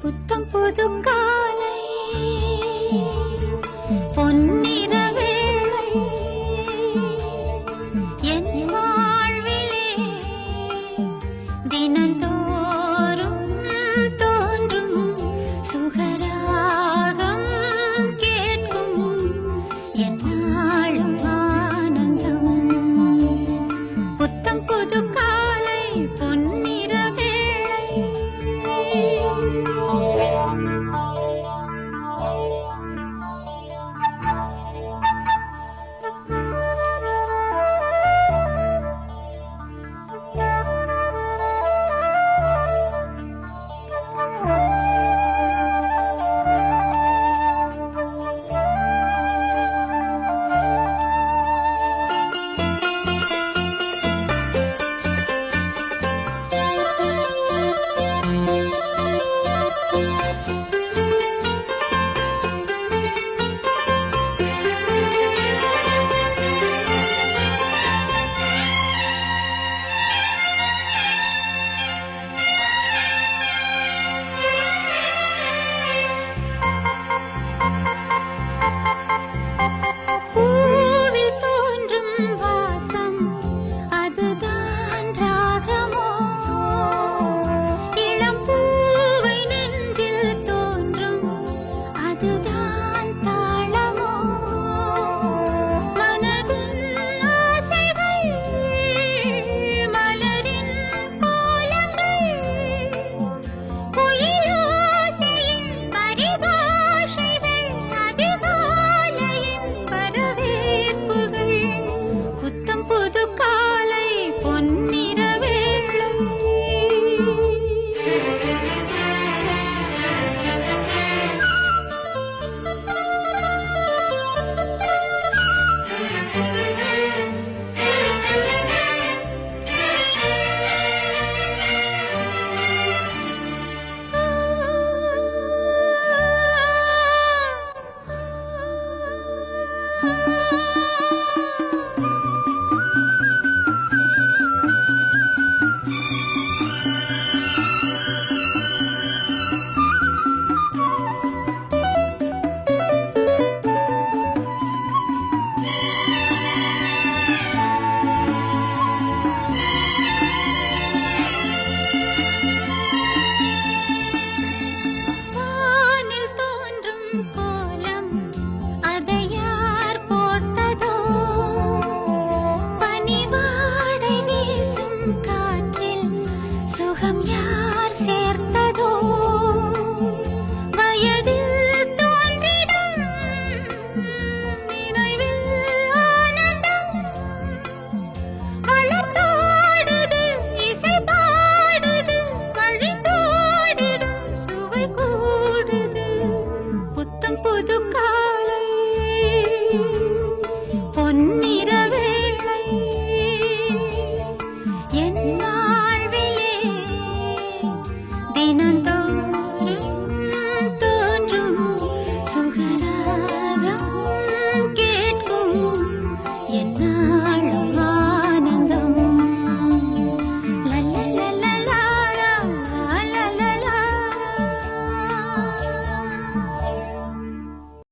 புத்தம் புது காலை பொன்னிற வேளை என் வாழ்விலே தினந்தோறும் என்